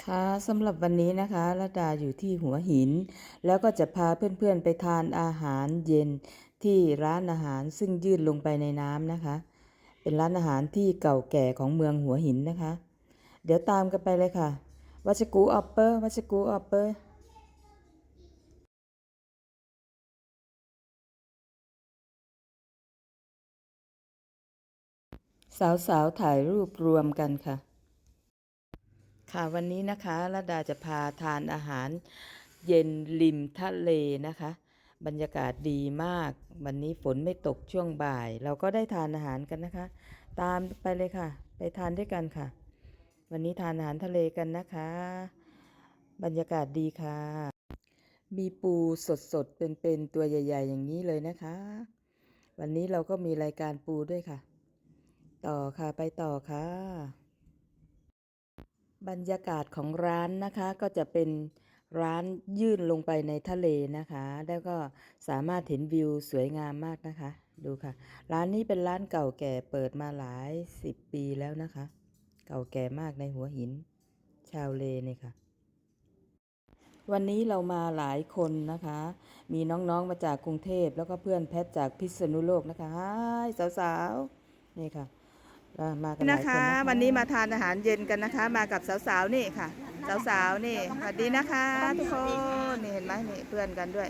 ค่ะสำหรับวันนี้นะคะระดาอยู่ที่หัวหิน แล้วก็จะพาเพื่อนๆไปทานอาหารเย็นที่ร้านอาหารซึ่งยื่นลงไปในน้ำนะคะ เป็นร้านอาหารที่เก่าแก่ของเมืองหัวหินนะคะ เดี๋ยวตามกันไปเลยค่ะ วัชกูออปเปอร์วัชกูออปเปอร์สาวๆถ่ายรูปรวมกันค่ะ ค่ะวันนี้นะคะระดาจะพาทานอาหารเย็นริมทะเลนะคะ บรรยากาศดีมาก วันนี้ฝนไม่ตกช่วงบ่าย เราก็ได้ทานอาหารกันนะคะ ตามไปเลยค่ะ ไปทานด้วยกันค่ะ วันนี้ทานอาหารทะเลกันนะคะ บรรยากาศดีค่ะ มีปูสดๆเป็นๆตัวใหญ่ ๆ อย่างนี้เลยนะคะ วันนี้เราก็มีรายการปูด้วยค่ะ ต่อค่ะไปต่อค่ะ บรรยากาศของร้านนะคะก็จะเป็นร้านยื่นลงไปในทะเลนะคะ แล้วก็สามารถเห็นวิวสวยงามมากนะคะ ดูค่ะ ร้านนี้เป็นร้านเก่าแก่เปิดมาหลายสิบปีแล้วนะคะ เก่าแก่มากในหัวหิน ชาวเลเนี่ยค่ะ วันนี้เรามาหลายคนนะคะ มีน้องๆมาจากกรุงเทพแล้วก็เพื่อนแพทจากพิษณุโลกนะคะสาวๆนี่ค่ะ มากันหลายคนนะนะคะคะ วันนี้มาทานอาหารเย็นกันนะคะ มากับสาวๆนี่ค่ะ สาวๆนี่สวัสดีนะคะทุกคนนี่เห็นไหมนี่เพื่อนกันด้วย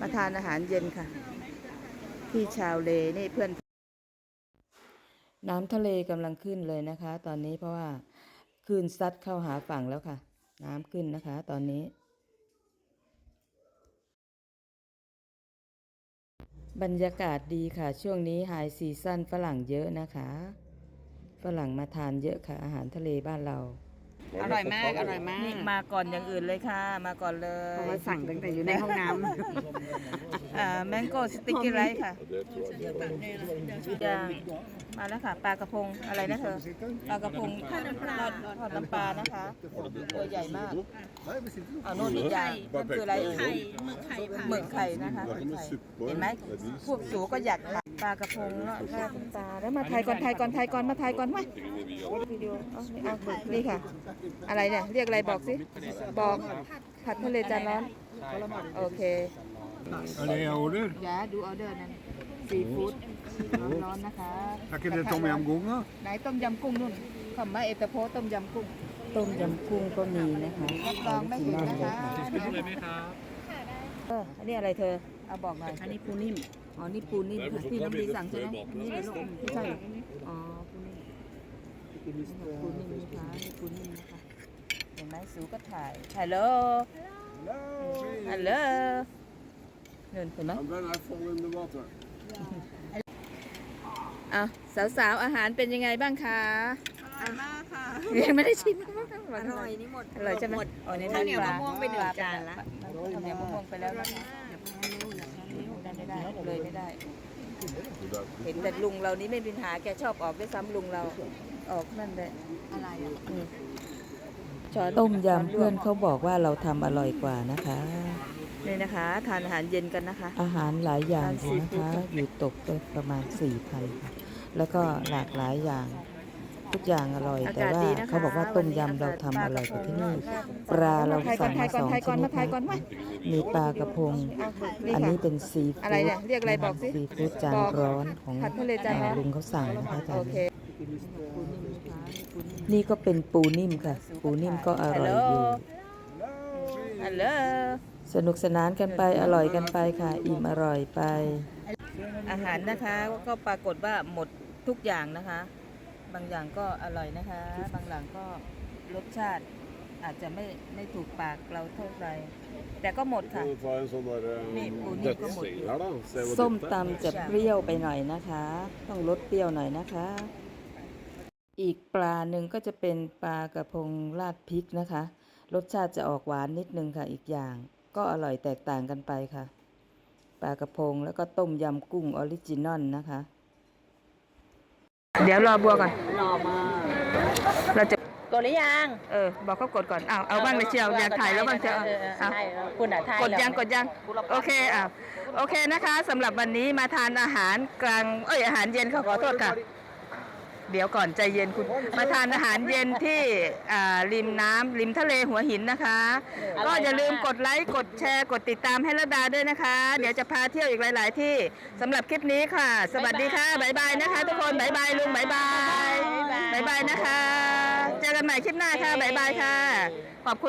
มาทานอาหารเย็นค่ะ ที่ชาวเลนี่เพื่อน น้ำทะเลกำลังขึ้นเลยนะคะ ตอนนี้เพราะว่าคลื่นซัดเข้าหาฝั่งแล้วค่ะ น้ำขึ้นนะคะ ตอนนี้ บรรยากาศดีค่ะ ช่วงนี้ไฮซีซั่นฝรั่งเยอะนะคะ ฝรั่งมาทานเยอะค่ะ อาหารทะเลบ้านเรา อร่อยมากอร่อยมานี่กมาก่อนอย่างอื่นเลยค่ะ มาก่อนเลเพยราะว่าสั่งตั้งแต่อยู่ในห้องน้อ่าแมงโก้สติ๊กเกอร์ไรค่ะย่างมาแล้วค่ะปลากระพงอะไรนะเธอปลากระพงทอดน้ำปลาทอดน้ำปลานะคะตัวใหญ่มากเอาโน่นอีกอย่างนั่นคืออะไรไข่หมึกไข่นะคะหมึกไข่เห็นไหมพวกสูก็อยากทาน ปลากระพงแล้วทอดน้ำปลาแล้วมาถ่ายก่อนถ่ายก่อนถ่ายก่อนมาถ่ายก่อนมาวิดีโอเอานี่เอานี่ค่ะ อะไรเนี่ยเรียกอะไรบอกสิบอกผัดทะเลจานร้อนโอเค Allee, ouder. อย่าดูออเดอร์นั้นซีฟู้ดร้อนๆนะคะ Heb je de tom yam goongen? ไหนต้มยำกุ้งนู่นคำว่าเอตโพต้มยำกุ้งต้มยำกุ้งก็มีนะคะรับรองไม่เห็นนะคะ Special ไหมครับเอออันนี้อะไรเธอ เอาบอกหน่อยำอันนี้ปูนิ่ม อ๋อ นี่ปูนิ่มค่ะที่น้ำดีสั่งใช่ไหมนี่เลยลูกไม่ใช่เหรออ๋อปูนิ่มปูนิ่มนะคะนี่ปูนิ่มนะคะเห็นไหมสูก็ถ่ายฮัลโหลฮัลโหลนู่นเห็นไหม I'm then I fall in the water. อะสาวๆอาหารเป็นยังไงบ้างคะอ ร่อยมากค่ะ ยังไม่ได้ชิมอร่อยนี่หมดอร่อยใช่ไหมอ๋อในข้าวเหนียวมะม่วงไปหนึ่งจานละข้าวเหนียวมะม่วงไปแล้วนะคะได้ไม่ได้เลยไม่ได้ เห็นแต่ลุงเรานี้ไม่มีปัญหาแกชอบออกด้วยซ้ำลุงเราออกนั่นแหละอะไรอะอืมช้อนต้มยำเพื่อนเขาบอกว่าเราทำอร่อยกว่านะคะนี่นะคะทานอาหารเย็นกันนะคะ อาหารหลายอย่างร้านซีอยู่ฟู้นะดคะอยู่ตกไปประมาณสี่พันค่ะแล้วก็หลากหลายอย่าง ทุกอย่างอร่อยอาแต่กาศว่าดีนะคะเขาบอกว่าต้มยำเราทำอร่อยกว่าที่นี่ ปลาเราถ่ายก่อสั่นงถ่ามายก่อนสองถ่ายชก่อนนิมาดถ่ายนะก่อนคะมามีปลากระพงเอานี่อันค่ะนี้เป็นซีอะไรฟู้ดเนี่ยเรียกอะไรบอกสิซีฟู้ดจานบอกร้อนของผัดทะเลจานร้อนลุงเขาสั่งนะคะจาโอนเคนี้นี่ก็เป็นปูนิ่มค่ะ ปูนิ่มก็อร่อยอยู่ฮัลโหลสนุกสนานกันไปอร่อยกันไปค่ะ อิ่มอร่อยไป อาหารนะคะก็ปรากฏว่าหมดทุกอย่างนะคะ บางอย่างก็อร่อยนะคะ บางอย่างก็รสชาติอาจจะไม่ไม่ถูกปากเราเท่าไหร่แต่ก็หมดค่ะ Ta en sånn der eh, Ni på ni på dødsing her, da. Se hvor ส้ม dypt det er. ตำจะเปรี้ยวไปหน่อยนะคะ ต้องลดเปรี้ยวหน่อยนะคะ อีกปลาหนึ่งก็จะเป็นปลากระพงราดพริกนะคะ รสชาติจะออกหวานนิดนึงค่ะอีกอย่าง ก็อร่อยแตกต่างกันไปค่ะ ปลากระพงแล้วก็ต้มยำกุ้งออริจินอลนะคะ เดี๋ยวรอบัวก่อนรอมาเราจะ กดหรือยังเออ บอกเขากดก่อนอ้าวเอาบ้างเลยเชียวอยากถ่ายแล้วบ้างเชียวเออเอาใช่คุณอะถ่ายกดยังแล้วกดยังโอเคอะโอเคนะคะสำหรับวันนี้มาทานอาหารกลางเอ้ยอาหารเย็นค่ะขอโทษค่ะ เดี๋ยวก่อนใจเย็นคุณมาทานอาหารเย็นที่อ่าริมน้ำริมทะเลหัวหินนะคะ ก็อย่าลืมกดไลค์กดแชร์กดติดตามให้ระดาด้วยนะคะ เดี๋ยวจะพาเที่ยวอีกหลาย ๆ ที่สำหรับคลิปนี้ค่ะ สวัสดีค่ะบ๊ายบายนะคะ ทุกคนบ๊ายบายลุงบ๊ายบายบ๊ายบายนะคะ เจอกันใหม่คลิปหน้าค่ะบ๊ายบายค่ะ ขอบคุณ